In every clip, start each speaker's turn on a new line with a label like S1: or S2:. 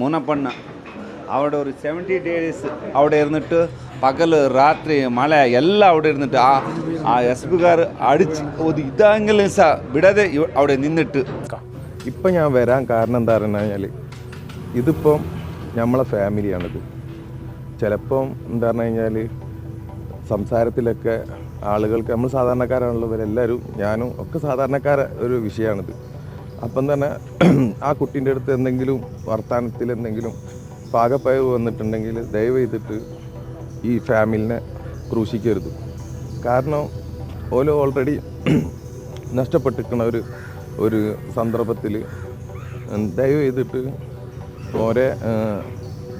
S1: മൂന്നപ്പണ്ണ അവിടെ ഒരു seventy days അവിടെ ഇരുന്നിട്ട് പകൽ രാത്രി മഴ എല്ലാം അവിടെ ഇരുന്നിട്ട് ആ ആ എസ് പിക്കാർ അടിച്ച് ഒരു ഇതെങ്കിലും സാ വിടാതെ അവിടെ നിന്നിട്ട്.
S2: ഇപ്പം ഞാൻ വരാൻ കാരണം എന്താ പറഞ്ഞു കഴിഞ്ഞാൽ ഇതിപ്പം നമ്മളെ ഫാമിലിയാണിത്. ചിലപ്പം എന്താ പറഞ്ഞു കഴിഞ്ഞാൽ സംസാരത്തിലൊക്കെ ആളുകൾക്ക് നമ്മൾ സാധാരണക്കാരാണല്ലോ ഇവരെല്ലാവരും ഞാനും ഒക്കെ സാധാരണക്കാര ഒരു വിഷയമാണിത്. അപ്പം തന്നെ ആ കുട്ടീന്റെ അടുത്ത് എന്തെങ്കിലും വർത്തമാനത്തിൽ എന്തെങ്കിലും പാകപ്പയവ് വന്നിട്ടുണ്ടെങ്കിൽ ദയവ് ചെയ്തിട്ട് ഈ ഫാമിലിനെ ക്രൂശിക്കരുത്. കാരണം ഓല ഓൾറെഡി നഷ്ടപ്പെട്ടിരിക്കുന്ന ഒരു ഒരു സന്ദർഭത്തിൽ ദയവ് ചെയ്തിട്ട് ഓരെ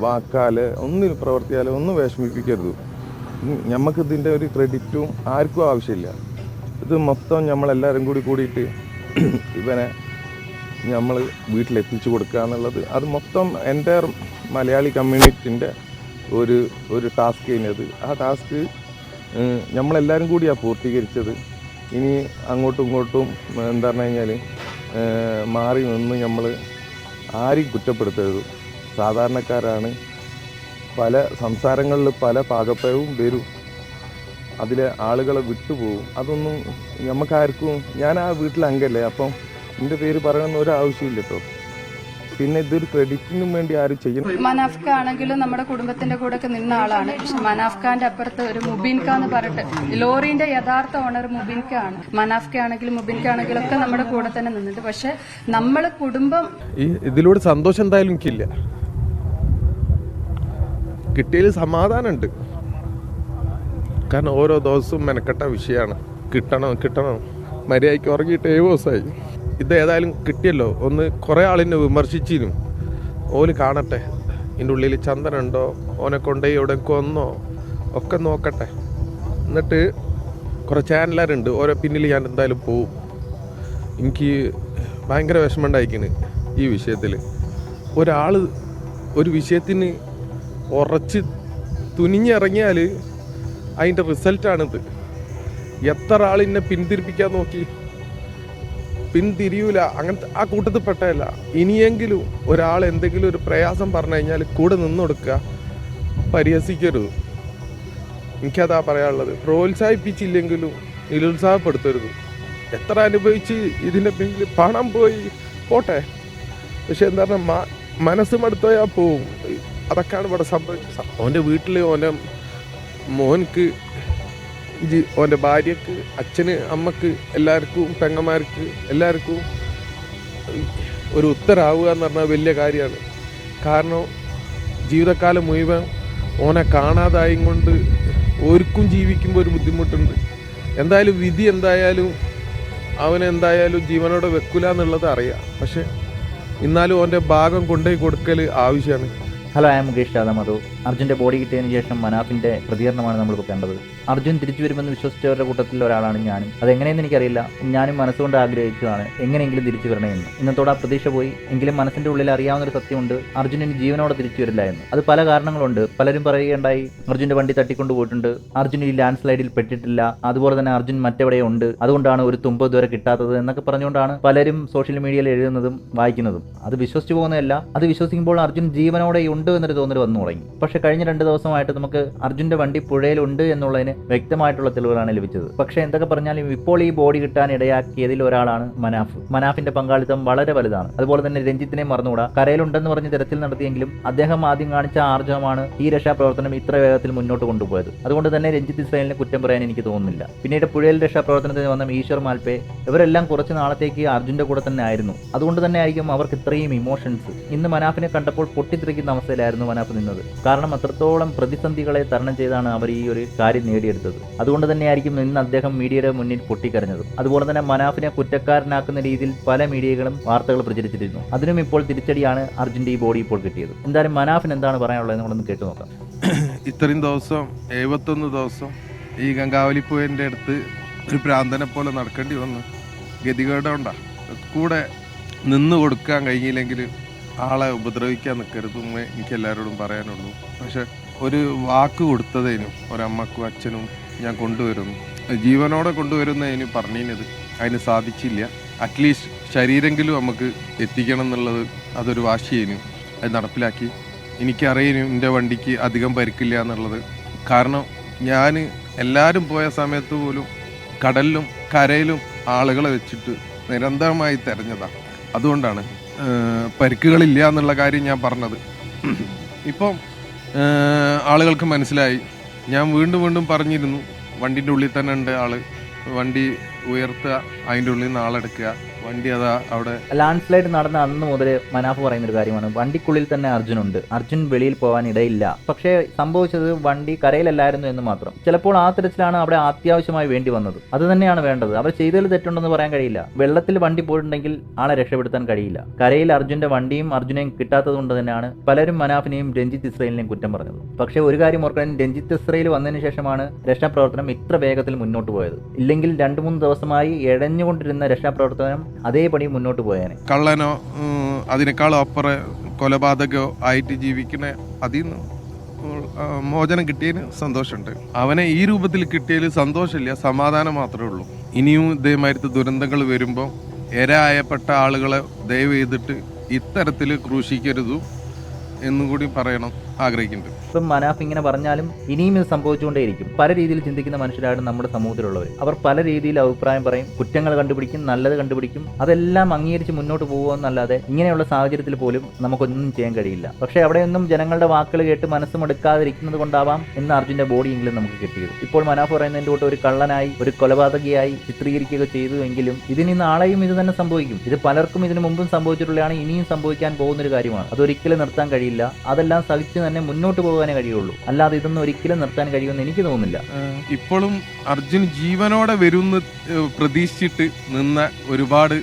S2: വാക്കാൽ ഒന്നിനും പ്രവർത്തിയാലോ ഒന്നും വിഷമിപ്പിക്കരുത്. നമുക്ക് ഇതിന്റെ ഒരു ക്രെഡിറ്റും ആർക്കും ആവശ്യമില്ല. ഇത് മൊത്തം നമ്മളെല്ലാവരും കൂടി കൂടിയിട്ട് ഇവനെ നമ്മൾ വീട്ടിലെത്തിച്ചു കൊടുക്കുക എന്നുള്ളത്. അത് മൊത്തം എന്റെ മലയാളി കമ്മ്യൂണിറ്റിന്റെ ഒരു ഒരു ടാസ്ക് കഴിഞ്ഞത് ആ ടാസ്ക് നമ്മളെല്ലാവരും കൂടിയാണ് പൂർത്തീകരിച്ചത്. ഇനി അങ്ങോട്ടും ഇങ്ങോട്ടും എന്താ പറഞ്ഞു കഴിഞ്ഞാൽ മാറി നിന്ന് നമ്മൾ ആരും കുറ്റപ്പെടുത്തരുത്. സാധാരണക്കാരാണ് പല സംസാരങ്ങളിൽ പല പാകപ്പയവും വരും. അതിലെ ആളുകളെ വിട്ടുപോകും. അതൊന്നും നമുക്കാർക്കും ഞാൻ ആ വീട്ടിൽ അംഗല്ലേ അപ്പം എന്റെ പേര് പറയണമെന്ന് ഒരു ആവശ്യമില്ല കേട്ടോ പിന്നെ ഇതൊരു ക്രെഡിറ്റിനും വേണ്ടി ആരും ചെയ്യണം
S3: മനാഫ്ക ആണെങ്കിലും നമ്മുടെ കുടുംബത്തിന്റെ കൂടെ ഒക്കെ നിന്ന ആളാണ്. പക്ഷെ മനാഫ്ഖാന്റെ അപ്പുറത്ത് ഒരു മുബീൻക എന്ന് പറഞ്ഞിട്ട് ലോറിന്റെ യഥാർത്ഥ ഓണർ മുബീൻക ആണ്. മനാഫ്ക ആണെങ്കിലും മുബീൻക ആണെങ്കിലും ഒക്കെ നമ്മുടെ കൂടെ തന്നെ നിന്നിട്ട്. പക്ഷെ നമ്മൾ കുടുംബം
S4: ഈ ഇതിലൂടെ സന്തോഷം എന്തായാലും എനിക്കില്ല. കിട്ടിയതിൽ സമാധാനമുണ്ട്. കാരണം ഓരോ ദിവസവും മെനക്കെട്ട വിഷയമാണ്. കിട്ടണം കിട്ടണം. മര്യാദയ്ക്ക് ഉറങ്ങിയിട്ട് ഏഴ് ദിവസമായി. ഇത് ഏതായാലും കിട്ടിയല്ലോ. ഒന്ന് കുറേ ആളിനെ വിമർശിച്ചിരുന്നു. ഓൽ കാണട്ടെ. ഇതിന്റെ ഉള്ളിൽ ചന്ദനുണ്ടോ? ഓനെ കൊണ്ടേ എവിടെ കൊന്നോ ഒക്കെ നോക്കട്ടെ. എന്നിട്ട് കുറേ ചാനലുകാരുണ്ട് ഓരോ പിന്നിൽ ഞാൻ എന്തായാലും പോവും. എനിക്ക് ഭയങ്കര വിഷമമുണ്ടായിക്കണ് ഈ വിഷയത്തിൽ ഒരാൾ ഒരു വിഷയത്തിന് ഉറച്ച് തുനിഞ്ഞിറങ്ങിയാൽ അതിന്റെ റിസൾട്ടാണിത്. എത്ര ആൾ എന്നെ പിന്തിരിപ്പിക്കാൻ നോക്കി? പിന്തിരിയൂല. അങ്ങനത്തെ ആ കൂട്ടത്തിൽ പെട്ടതല്ല. ഇനിയെങ്കിലും ഒരാൾ എന്തെങ്കിലും ഒരു പ്രയാസം പറഞ്ഞു കഴിഞ്ഞാൽ കൂടെ നിന്ന് കൊടുക്കുക. പരിഹസിക്കരുത്. എനിക്കതാ പറയാനുള്ളത്. പ്രോത്സാഹിപ്പിച്ചില്ലെങ്കിലും നിരുത്സാഹപ്പെടുത്തരുത്. എത്ര അനുഭവിച്ച് ഇതിന്റെ പിന്നിൽ പണം പോയി. പോട്ടെ. പക്ഷെ എന്താ പറഞ്ഞാൽ മാ മനസ്സ് മടുത്തോയാൽ പോവും. അതൊക്കെയാണ് ഇവിടെ സംഭവിച്ചത്. ഓന്റെ വീട്ടിൽ ഓന്റെ മോൻക്ക് ജി- ഓന്റെ ഭാര്യക്ക് അച്ഛന് അമ്മയ്ക്ക് എല്ലാവർക്കും പെങ്ങന്മാർക്ക് എല്ലാവർക്കും ഒരു ഉത്തരാവുക എന്ന് പറഞ്ഞാൽ വലിയ കാര്യമാണ്. കാരണം ജീവിതകാലം മുഴുവൻ ഓനെ കാണാതായും കൊണ്ട് ഓർക്കും ജീവിക്കുമ്പോൾ ഒരു ബുദ്ധിമുട്ടുണ്ട്. എന്തായാലും വിധി എന്തായാലും അവനെന്തായാലും ജീവനോടെ വെക്കില്ല എന്നുള്ളത് അറിയാം. പക്ഷേ എന്നാലും ഓന്റെ ഭാഗം കൊണ്ടുപോയി കൊടുക്കൽ ആവശ്യമാണ്.
S5: ഹലോ ഐ എം മുകേഷ് രാധാമധു അർജുന്റെ ബോഡി കിട്ടിയതിന് ശേഷം മനാഫിന്റെ പ്രതികരണമാണ് നമ്മളിപ്പോൾ കണ്ടത്. അർജുൻ തിരിച്ചു വരുമെന്ന് വിശ്വസിച്ചവരുടെ കൂട്ടത്തിൽ ഒരാളാണ് ഞാനും. അതെങ്ങനെയെന്ന് എനിക്കറിയില്ല. ഞാനും മനസ്സുകൊണ്ട് ആഗ്രഹിച്ചതാണ് എങ്ങനെയെങ്കിലും തിരിച്ചു വരണമെന്ന് ഇന്നത്തോടെ ആ പ്രതീക്ഷ പോയി. എങ്കിലും മനസ്സിന്റെ ഉള്ളിൽ അറിയാവുന്ന ഒരു സത്യമുണ്ട്. അർജുൻ ഇനി ജീവനോടെ തിരിച്ചു വരില്ല എന്ന്. അത് പല കാരണങ്ങളുണ്ട്. പലരും പറയുകയുണ്ടായി അർജുന്റെ വണ്ടി തട്ടിക്കൊണ്ടു പോയിട്ടുണ്ട്. അർജുൻ ഈ ലാൻഡ് സ്ലൈഡിൽ പെട്ടിട്ടില്ല. അതുപോലെ തന്നെ അർജുൻ മറ്റെവിടെ ഉണ്ട്. അതുകൊണ്ടാണ് ഒരു തുമ്പ് ഇതുവരെ കിട്ടാത്തത് എന്നൊക്കെ പറഞ്ഞുകൊണ്ടാണ് പലരും സോഷ്യൽ മീഡിയയിൽ എഴുതുന്നതും വായിക്കുന്നതും. അത് വിശ്വസിച്ചു പോകുന്നതല്ല. അത് വിശ്വസിക്കുമ്പോൾ അർജുൻ ജീവനോടെ ഉണ്ട് എന്നൊരു തോന്നൽ വന്നു തുടങ്ങി. പക്ഷെ കഴിഞ്ഞ രണ്ട് ദിവസമായിട്ട് നമുക്ക് അർജുന്റെ വണ്ടി പുഴയിലുണ്ട് എന്നുള്ളതിന് വ്യക്തമായിട്ടുള്ള തെളിവുകളാണ് ലഭിച്ചത്. പക്ഷേ എന്തൊക്കെ പറഞ്ഞാലും ഇപ്പോൾ ഈ ബോഡി കിട്ടാൻ ഇടയാക്കിയതിൽ ഒരാളാണ് മനാഫ്. മനാഫിന്റെ പങ്കാളിത്തം വളരെ വലുതാണ്. അതുപോലെ തന്നെ രഞ്ജിത്തിനെ മറന്നുകൂടാ. കരയിലുണ്ടെന്ന് പറഞ്ഞ് തിരച്ചിൽ നടത്തിയെങ്കിലും അദ്ദേഹം ആദ്യം കാണിച്ച ആർജവമാണ് ഈ രക്ഷാപ്രവർത്തനം ഇത്ര വേഗത്തിൽ മുന്നോട്ട് കൊണ്ടുപോയത്. അതുകൊണ്ട് തന്നെ രഞ്ജിത്ത് ഇസ്രായേലിനെ കുറ്റം പറയാൻ എനിക്ക് തോന്നുന്നില്ല. പിന്നീട് പുഴയിൽ രക്ഷാപ്രവർത്തനത്തിന് വന്ന ഈശ്വർ മാൽപേ ഇവരെല്ലാം കുറച്ച് നാളത്തേക്ക് അർജുന്റെ കൂടെ തന്നെ ആയിരുന്നു. അതുകൊണ്ട് തന്നെ ആയിരിക്കും അവർക്ക് ഇത്രയും ഇമോഷൻസ് ഇന്ന് മനാഫിനെ കണ്ടപ്പോൾ പൊട്ടിത്തെറിക്കുന്ന അവസ്ഥയിലായിരുന്നു മനാഫ് നിന്നത്. കാരണം അത്രത്തോളം പ്രതിസന്ധികളെ തരണം ചെയ്താണ് അവർ ഈ ഒരു കാര്യം നേടിയെടുത്തത്. അതുകൊണ്ട് തന്നെയായിരിക്കും ഇന്ന് അദ്ദേഹം മീഡിയയുടെ മുന്നിൽ പൊട്ടിക്കരഞ്ഞത്. അതുപോലെ തന്നെ മനാഫിനെ കുറ്റക്കാരനാക്കുന്ന രീതിയിൽ പല മീഡിയകളും വാർത്തകൾ പ്രചരിച്ചിരുന്നു. അതിനും ഇപ്പോൾ തിരിച്ചടിയാണ് അർജുന്റെ ഈ ബോഡി ഇപ്പോൾ കിട്ടിയത്. എന്തായാലും മനാഫിന് എന്താണ് പറയാനുള്ളത് നമ്മളൊന്ന് കേട്ടു നോക്കാം.
S4: ഇത്രയും ദിവസം എഴുപത്തൊന്ന് ദിവസം ഈ ഗംഗാവലി ഗംഗാവലിപ്പുവിന്റെ അടുത്ത് ഒരു പ്രാന്തനെ പോലെ നടക്കേണ്ടി വന്നു. ഗതികേടുണ്ടാ കൂടെ നിന്ന് കൊടുക്കാൻ കഴിഞ്ഞില്ലെങ്കിൽ ആളെ ഉപദ്രവിക്കാൻ നിൽക്കരുതെന്ന് എനിക്ക് എല്ലാവരോടും പറയാനുള്ളൂ. പക്ഷെ ഒരു വാക്ക് കൊടുത്തതിനും ഒരമ്മക്കും അച്ഛനും ഞാൻ കൊണ്ടുവരുന്നു. ജീവനോടെ കൊണ്ടുവരുന്നതിന് പറഞ്ഞിരുന്നത് അതിന് സാധിച്ചില്ല. അറ്റ്ലീസ്റ്റ് ശരീരമെങ്കിലും നമുക്ക് എത്തിക്കണം എന്നുള്ളത് അതൊരു വാശിയേനു. അത് നടപ്പിലാക്കി. എനിക്കറിയനും എന്റെ വണ്ടിക്ക് അധികം പരിക്കില്ല എന്നുള്ളത്. കാരണം ഞാൻ എല്ലാവരും പോയ സമയത്ത് പോലും കടലിലും കരയിലും ആളുകളെ വെച്ചിട്ട് നിരന്തരമായി തിരഞ്ഞതാണ് അതുകൊണ്ടാണ് പരിക്കുകളില്ല എന്നുള്ള കാര്യം ഞാൻ പറഞ്ഞത്. ഇപ്പം ആളുകൾക്ക് മനസ്സിലായി. ഞാൻ വീണ്ടും വീണ്ടും പറഞ്ഞിരുന്നു വണ്ടിന്റെ ഉള്ളിൽ തന്നെ ഉണ്ട് ആൾ വണ്ടി ഉയർത്തുക അതിന്റെ ഉള്ളിൽ നിന്ന് ആളെടുക്കുക. വണ്ടി അതാ അവിടെ
S5: ലാൻഡ് സ്ലൈഡ് നടന്ന അന്ന് മുതൽ മനാഫ് പറയുന്ന ഒരു കാര്യമാണ്. വണ്ടിക്കുള്ളിൽ തന്നെ അർജുൻ ഉണ്ട് അർജുൻ വെളിയിൽ പോകാൻ ഇടയില്ല. പക്ഷേ സംഭവിച്ചത് വണ്ടി കരയിലല്ലായിരുന്നു എന്ന് മാത്രം. ചിലപ്പോൾ ആ തരത്തിലാണ് അവിടെ അത്യാവശ്യമായി വേണ്ടി വന്നത്. അത് തന്നെയാണ് വേണ്ടത്. അവർ ചെയ്തതിൽ തെറ്റുണ്ടെന്ന് പറയാൻ കഴിയില്ല. വെള്ളത്തിൽ വണ്ടി പോയിട്ടുണ്ടെങ്കിൽ ആളെ രക്ഷപ്പെടുത്താൻ കഴിയില്ല. കരയിൽ അർജുന്റെ വണ്ടിയും അർജുനെയും കിട്ടാത്തത് കൊണ്ട് തന്നെയാണ് പലരും മനാഫിനെയും രഞ്ജിത്ത് ഇസ്രയേലിനെയും കുറ്റം പറഞ്ഞത്. പക്ഷേ ഒരു കാര്യം ഓർക്കാൻ രഞ്ജിത്ത് ഇസ്രയേൽ വന്നതിന് ശേഷമാണ് രക്ഷാപ്രവർത്തനം ഇത്ര വേഗത്തിൽ മുന്നോട്ട് പോയത്. ഇല്ലെങ്കിൽ രണ്ടു മൂന്ന് ദിവസമായി എഴഞ്ഞുകൊണ്ടിരുന്ന രക്ഷാപ്രവർത്തനം അതേപടി മുന്നോട്ട് പോയേനെ.
S4: കള്ളനോ അതിനേക്കാളും അപ്പുറം കൊലപാതകോ ആയിട്ട് ജീവിക്കണ അതിൽ നിന്ന് മോചനം കിട്ടിയതിന് സന്തോഷമുണ്ട്. അവനെ ഈ രൂപത്തിൽ കിട്ടിയതിൽ സന്തോഷമില്ല സമാധാനം മാത്രമേ ഉള്ളൂ. ഇനിയും ഇതേമാതിരത്തെ ദുരന്തങ്ങൾ വരുമ്പോൾ എരായപ്പെട്ട ആളുകളെ ദയവ് ചെയ്തിട്ട് ഇത്തരത്തിൽ ക്രൂശിക്കരുത് എന്നുകൂടി പറയണം. ആഗ്രഹിക്കുന്നുണ്ട്.
S5: ഇപ്പം മനാഫ് ഇങ്ങനെ പറഞ്ഞാലും ഇനിയും ഇത് സംഭവിച്ചുകൊണ്ടേയിരിക്കും. പല രീതിയിൽ ചിന്തിക്കുന്ന മനുഷ്യരാണ് നമ്മുടെ സമൂഹത്തിലുള്ളവർ. അവർ പല രീതിയിൽ അഭിപ്രായം പറയും കുറ്റങ്ങൾ കണ്ടുപിടിക്കും നല്ലത് കണ്ടുപിടിക്കും. അതെല്ലാം അംഗീകരിച്ച് മുന്നോട്ട് പോകുമെന്നല്ലാതെ ഇങ്ങനെയുള്ള സാഹചര്യത്തിൽ പോലും നമുക്കൊന്നും ചെയ്യാൻ കഴിയില്ല. പക്ഷേ അവിടെയൊന്നും ജനങ്ങളുടെ വാക്കുകൾ കേട്ട് മനസ്സുമെടുക്കാതിരിക്കുന്നത് കൊണ്ടാവാം എന്ന് അർജുന്റെ ബോഡിയെങ്കിലും നമുക്ക് കിട്ടിയത്. ഇപ്പോൾ മനാഫ് പറയുന്നതിന്റെ കൂട്ട് ഒരു കള്ളനായി ഒരു കൊലപാതകയായി ചിത്രീകരിക്കുക ചെയ്തു എങ്കിലും ഇതിന് നാളെയും ഇത് തന്നെ സംഭവിക്കും. ഇത് പലർക്കും ഇതിനു മുമ്പും സംഭവിച്ചിട്ടുള്ളതാണ് ഇനിയും സംഭവിക്കാൻ പോകുന്ന ഒരു കാര്യമാണ്. അതൊരിക്കലും നിർത്താൻ കഴിയില്ല. അതെല്ലാം സഹിച്ച് തന്നെ മുന്നോട്ട് പോകാനേ കഴിയുള്ളൂ. അല്ലാതെ ഇതൊന്നും ഒരിക്കലും നിർത്താൻ കഴിയുമെന്ന് എനിക്ക് തോന്നുന്നില്ല.
S4: ഇപ്പോഴും അർജുൻ ജീവനോടെ വരുമെന്ന് പ്രതീക്ഷിച്ചിട്ട് നിന്ന ഒരുപാട്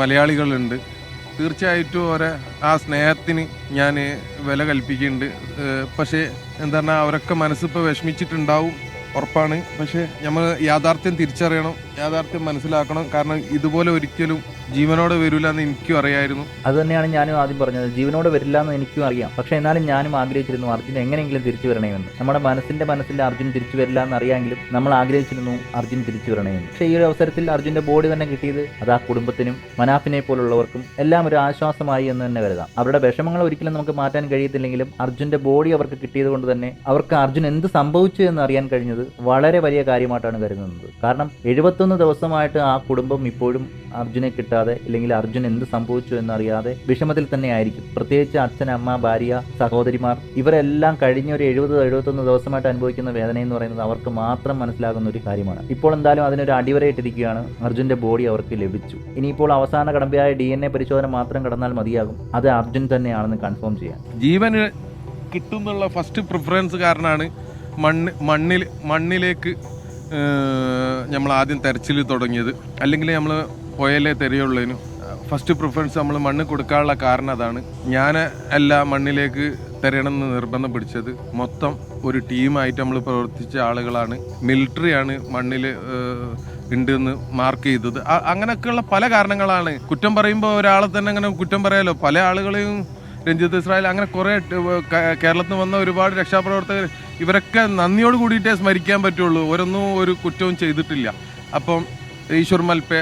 S4: മലയാളികളുണ്ട്. തീർച്ചയായിട്ടും അവരെ ആ സ്നേഹത്തിന് ഞാൻ വില കൽപ്പിക്കുന്നുണ്ട്. പക്ഷേ എന്താ പറഞ്ഞാൽ അവരൊക്കെ മനസ്സിപ്പോൾ വിഷമിച്ചിട്ടുണ്ടാവും ഉറപ്പാണ്. പക്ഷേ നമ്മൾ യാഥാർത്ഥ്യം തിരിച്ചറിയണം യാഥാർത്ഥ്യം മനസ്സിലാക്കണം. കാരണം ഇതുപോലെ ഒരിക്കലും ജീവനോടെ വരില്ല എന്ന് എനിക്കും അറിയായിരുന്നു.
S5: അത് തന്നെയാണ് ഞാനും ആദ്യം പറഞ്ഞത്. ജീവനോട് വരില്ല എന്ന് എനിക്കും അറിയാം. പക്ഷെ എന്നാലും ഞാനും ആഗ്രഹിച്ചിരുന്നു അർജുൻ എങ്ങനെയെങ്കിലും തിരിച്ചു വരണമെന്ന്. നമ്മുടെ മനസ്സിന്റെ മനസ്സിൽ അർജുൻ തിരിച്ചു വരില്ല എന്ന് അറിയാമെങ്കിലും നമ്മൾ ആഗ്രഹിച്ചിരുന്നു അർജുൻ തിരിച്ചു വരണമെന്ന് പക്ഷേ ഈ ഒരു അവസരത്തിൽ അർജുന്റെ ബോഡി തന്നെ കിട്ടിയത് അത് ആ കുടുംബത്തിനും മനാഫിനെ പോലുള്ളവർക്കും എല്ലാം ഒരു ആശ്വാസമായി എന്ന് തന്നെ കരുതാം. അവരുടെ വിഷമങ്ങൾ ഒരിക്കലും നമുക്ക് മാറ്റാൻ കഴിയത്തില്ലെങ്കിലും അർജുന്റെ ബോഡി അവർക്ക് കിട്ടിയത് കൊണ്ട് തന്നെ അവർക്ക് അർജുൻ എന്ത് സംഭവിച്ചു എന്ന് അറിയാൻ കഴിഞ്ഞത് വളരെ വലിയ കാര്യമായിട്ടാണ് കരുതുന്നത്. കാരണം എഴുപത്തൊന്ന് ദിവസമായിട്ട് ആ കുടുംബം ഇപ്പോഴും അർജുനെ കിട്ടാതെ ഇല്ലെങ്കിൽ അർജുൻ എന്ത് സംഭവിച്ചു എന്നറിയാതെ വിഷമത്തിൽ തന്നെ ആയിരിക്കും. പ്രത്യേകിച്ച് അച്ഛൻ അമ്മ ഭാര്യ സഹോദരിമാർ ഇവരെല്ലാം കഴിഞ്ഞ ഒരു എഴുപത് എഴുപത്തൊന്ന് ദിവസമായിട്ട് അനുഭവിക്കുന്ന വേദന എന്ന് പറയുന്നത് അവർക്ക് മാത്രം മനസ്സിലാകുന്ന ഒരു കാര്യമാണ്. ഇപ്പോൾ എന്തായാലും അതിനൊരു അടിവരയിട്ടിരിക്കുകയാണ്. അർജുന്റെ ബോഡി അവർക്ക് ലഭിച്ചു. ഇനിയിപ്പോൾ അവസാന കടമ്പയായ ഡി എൻ എ പരിശോധന മാത്രം കടന്നാൽ മതിയാകും. അത് അർജുൻ തന്നെയാണെന്ന് കൺഫേം ചെയ്യാൻ.
S4: ജീവന് കിട്ടുന്നുള്ള ഫസ്റ്റ് പ്രിഫറൻസ് കാരണമാണ് മണ്ണ് മണ്ണിൽ മണ്ണിലേക്ക് നമ്മൾ ആദ്യം തെരച്ചിൽ തുടങ്ങിയത്. അല്ലെങ്കിൽ നമ്മൾ പുഴയിലേ തെരയുള്ളതിന് ഫസ്റ്റ് പ്രിഫറൻസ് നമ്മൾ മണ്ണ് കൊടുക്കാനുള്ള കാരണം അതാണ്. ഞാൻ അല്ല മണ്ണിലേക്ക് തരണമെന്ന് നിർബന്ധം പിടിച്ചത്. മൊത്തം ഒരു ടീമായിട്ട് നമ്മൾ പ്രവർത്തിച്ച ആളുകളാണ്. മിലിറ്ററിയാണ് മണ്ണിൽ ഉണ്ടെന്ന് മാർക്ക് ചെയ്തത്. അങ്ങനെയൊക്കെയുള്ള പല കാരണങ്ങളാണ്. കുറ്റം പറയുമ്പോൾ ഒരാളെ തന്നെ അങ്ങനെ കുറ്റം പറയാലോ? പല ആളുകളെയും രഞ്ജിത്ത് ഇസ്രായേൽ അങ്ങനെ കുറേ കേരളത്തിൽ വന്ന ഒരുപാട് രക്ഷാപ്രവർത്തകർ ഇവരൊക്കെ നന്ദിയോട് കൂടിയിട്ടേ സ്മരിക്കാൻ പറ്റുള്ളൂ. ഓരോന്നും ഒരു കുറ്റവും ചെയ്തിട്ടില്ല. അപ്പം ഈശ്വർ മൽപ്പെ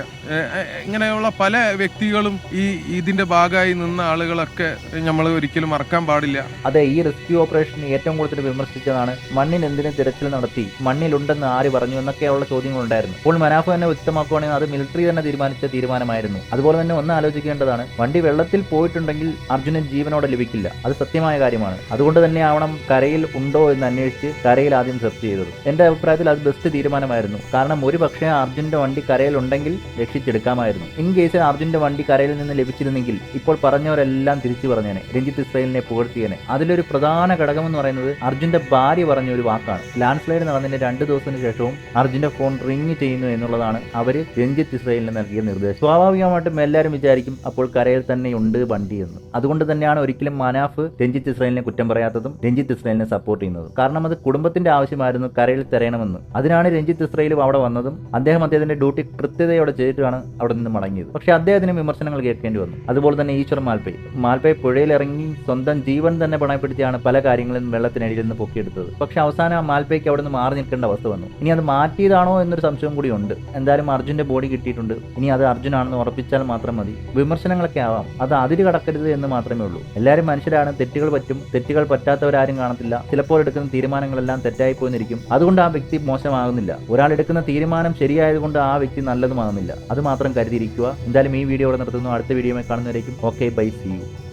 S4: ഇങ്ങനെയുള്ള പല വ്യക്തികളും ഈ ഇതിന്റെ ഭാഗമായി നിന്ന ആളുകളൊക്കെ നമ്മൾ ഒരിക്കലും മറക്കാൻ പാടില്ല.
S5: അതെ ഈ റെസ്ക്യൂ ഓപ്പറേഷൻ ഏറ്റവും കൂടുതൽ വിമർശിച്ചതാണ് മണ്ണിന് എന്തിനു തിരച്ചിൽ നടത്തി മണ്ണിലുണ്ടെന്ന് ആര് പറഞ്ഞു എന്നൊക്കെയുള്ള ചോദ്യങ്ങളുണ്ടായിരുന്നു. അപ്പോൾ മനാഫ് തന്നെ വ്യക്തമാക്കുകയാണെങ്കിൽ അത് മിലിറ്ററി തന്നെ തീരുമാനിച്ച തീരുമാനമായിരുന്നു. അതുപോലെ തന്നെ ഒന്ന് ആലോചിക്കേണ്ടതാണ് വണ്ടി വെള്ളത്തിൽ പോയിട്ടുണ്ടെങ്കിൽ അർജുനൻ ജീവനോടെ ലഭിക്കില്ല. അത് സത്യമായ കാര്യമാണ്. അതുകൊണ്ട് തന്നെ ആവണം കരയിൽ ഉണ്ടോ എന്ന് അന്വേഷിച്ച് കരയിൽ ആദ്യം സെർച്ച് ചെയ്തത്. എന്റെ അഭിപ്രായത്തിൽ അത് ബെസ്റ്റ് തീരുമാനമായിരുന്നു. കാരണം ഒരു പക്ഷേ അർജുന്റെ വണ്ടി കരയിൽ ഉണ്ടെങ്കിൽ രക്ഷിച്ചെടുക്കാമായിരുന്നു. ഇൻ കേസിൽ അർജുന്റെ വണ്ടി കരയിൽ നിന്ന് ലഭിച്ചിരുന്നെങ്കിൽ ഇപ്പോൾ പറഞ്ഞവരെല്ലാം തിരിച്ചു പറഞ്ഞേനെ. രഞ്ജിത്ത് ഇസ്രയേലിനെ പുകഴ്ത്തിയേനെ. അതിലൊരു പ്രധാന ഘടകം എന്ന് പറയുന്നത് അർജുന്റെ ഭാര്യ പറഞ്ഞ ഒരു വാക്കാണ്. ലാൻഡ് സ്ലൈഡ് നടന്നതിന്റെ രണ്ട് ദിവസത്തിന് ശേഷവും അർജുന്റെ ഫോൺ റിങ് ചെയ്യുന്നു എന്നുള്ളതാണ് അവർ രഞ്ജിത്ത് ഇസ്രയേലിന് നൽകിയ നിർദ്ദേശം. സ്വാഭാവികമായിട്ടും എല്ലാവരും വിചാരിക്കും അപ്പോൾ കരയിൽ തന്നെ ഉണ്ട് വണ്ടി എന്ന്. അതുകൊണ്ട് തന്നെയാണ് ഒരിക്കലും മനാഫ് രഞ്ജിത്ത് ഇസ്രയേലിനെ കുറ്റം പറയാത്തതും രഞ്ജിത്ത് ഇസ്രയേലിനെ സപ്പോർട്ട് ചെയ്യുന്നതും. കാരണം അത് കുടുംബത്തിന്റെ ആവശ്യമായിരുന്നു കരയിൽ തെരയണമെന്ന്. അതിനാണ് രഞ്ജിത്ത് ഇസ്രയേലും അവിടെ വന്നതും അദ്ദേഹം അദ്ദേഹത്തിന്റെ ഡ്യൂട്ടി ഡ്യൂട്ടി കൃത്യതയോടെ ചെയ്തിട്ടാണ് അവിടെ നിന്ന് മടങ്ങിയത്. പക്ഷെ അദ്ദേഹത്തിന് വിമർശനങ്ങൾ കേൾക്കേണ്ടി വന്നു. അതുപോലെ തന്നെ ഈശ്വർ മാൽപ്പേ. മാൽപ്പേ പുഴയിലിറങ്ങി സ്വന്തം ജീവൻ തന്നെ പണയപ്പെടുത്തിയാണ് പല കാര്യങ്ങളും വെള്ളത്തിനടിയിൽ നിന്ന് പൊക്കിയെടുത്തത്. പക്ഷെ അവസാനം മാൽപ്പയ്ക്ക് അവിടെ നിന്ന് മാറി നിൽക്കേണ്ട അവസ്ഥ വന്നു. ഇനി അത് മാറ്റിയതാണോ എന്നൊരു സംശയം കൂടി ഉണ്ട്. എന്തായാലും അർജുന്റെ ബോഡി കിട്ടിയിട്ടുണ്ട്. ഇനി അത് അർജുനാണെന്ന് ഉറപ്പിച്ചാൽ മാത്രം മതി. വിമർശനങ്ങളൊക്കെ ആവാം. അത് അതിര് കടക്കരുത് എന്ന് മാത്രമേ ഉള്ളൂ. എല്ലാവരും മനുഷ്യരാണ്. തെറ്റുകൾ പറ്റും. തെറ്റുകൾ പറ്റാത്തവരാരും കാണത്തില്ല. ചിലപ്പോൾ എടുക്കുന്ന തീരുമാനങ്ങളെല്ലാം തെറ്റായി പോയിരിക്കും അതുകൊണ്ട് ആ വ്യക്തി മോശമാകുന്നില്ല. ഒരാൾ എടുക്കുന്ന തീരുമാനം ശരിയായതുകൊണ്ട് ആ നല്ലതുമാകുന്നില്ല അത് മാത്രം കരുതിയിരിക്കുക. എന്തായാലും ഈ വീഡിയോ ഇവിടെ നിർത്തുന്നു. അടുത്ത video കാണുന്നവരേക്കും. Okay bye see you